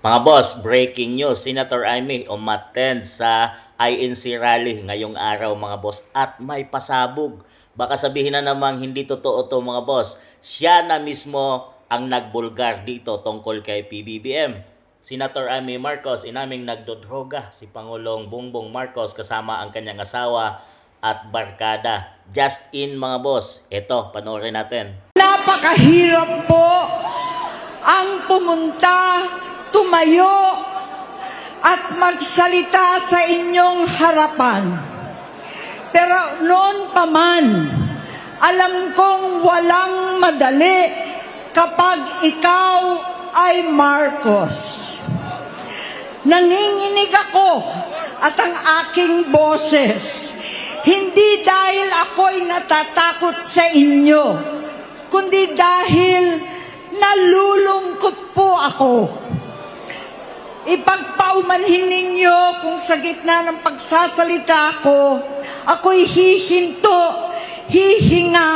Mga boss, breaking news. Senator Amy umattend sa INC rally ngayong araw mga boss at may pasabog. Baka sabihin na namang hindi totoo to mga boss. Siya na mismo ang nagbulgar dito tungkol kay PBBM. Senator Amy Marcos, inaming nagdodroga si Pangulong Bongbong Marcos kasama ang kanyang asawa at barkada. Just in mga boss. Ito, panoorin natin. Napakahirap po ang pumunta, tumayo, at magsalita sa inyong harapan. Pero noon pa man, alam kong walang madali kapag ikaw ay Marcos. Nanginginig ako at ang aking boses, hindi dahil ako'y natatakot sa inyo, kundi dahil nalulungkot po ako. Ipagpaumanhin ninyo kung sa gitna ng pagsasalita ko, ako'y hihinto, hihinga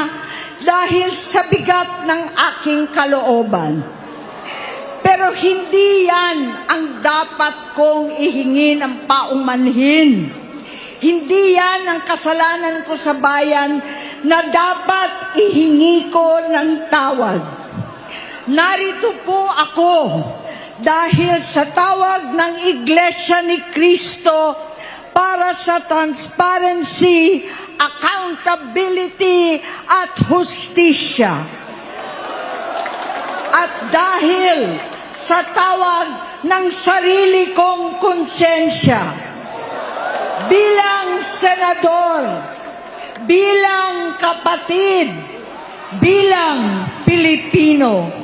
dahil sa bigat ng aking kalooban. Pero hindi yan ang dapat kong ihingi ng paumanhin. Hindi yan ang kasalanan ko sa bayan na dapat ihingi ko ng tawad. Narito po ako dahil sa tawag ng Iglesia ni Cristo para sa transparency, accountability at hustisya. At dahil sa tawag ng sarili kong konsensya, bilang senador, bilang kapatid, bilang Pilipino.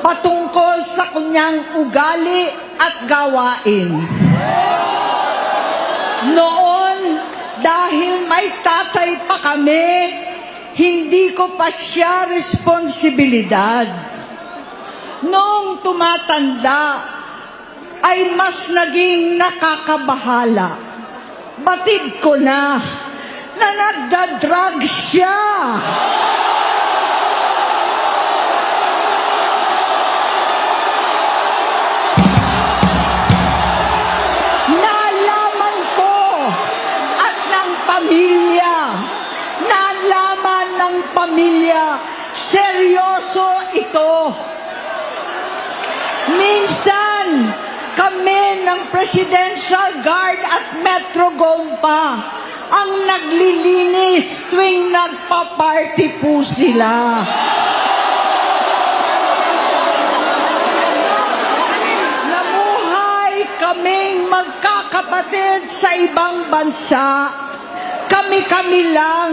patungkol sa kanyang ugali at gawain. Noon, dahil may tatay pa kami, hindi ko pa siya responsibilidad. Noong tumatanda, ay mas naging nakakabahala. Batid ko na na nagda-drug siya. Nalaman ng pamilya, seryoso ito. Minsan, kami ng Presidential Guard at Metro Gompa ang naglilinis tuwing nagpa-party po sila. Namuhay kaming magkakapatid sa ibang bansa. Kami-kami lang.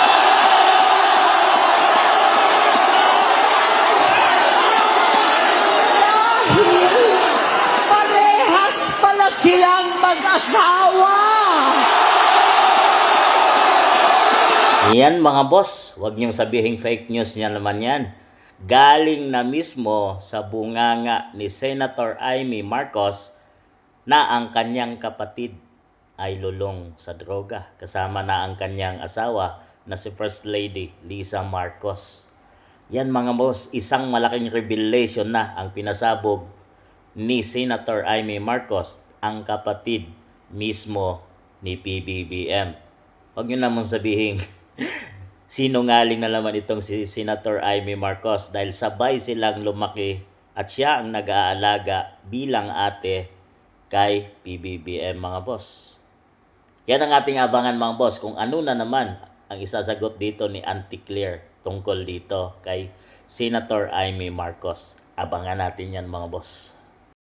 Silang mag-asawa. Yan mga boss, huwag niyong sabihin fake news niya naman yan. Galing na mismo sa bunganga ni Senator Amy Marcos na ang kanyang kapatid ay lulong sa droga. Kasama na ang kanyang asawa na si First Lady Lisa Marcos. Yan mga boss, isang malaking revelation na ang pinasabog ni Senator Amy Marcos, ang kapatid mismo ni PBBM. Huwag nyo naman sabihin sinungaling na naman itong si Senator Amy Marcos dahil sabay silang lumaki at siya ang nag-aalaga bilang ate kay PBBM mga boss. Yan ang ating abangan mga boss kung ano na naman ang isasagot dito ni Auntie Claire tungkol dito kay Senator Amy Marcos. Abangan natin yan mga boss.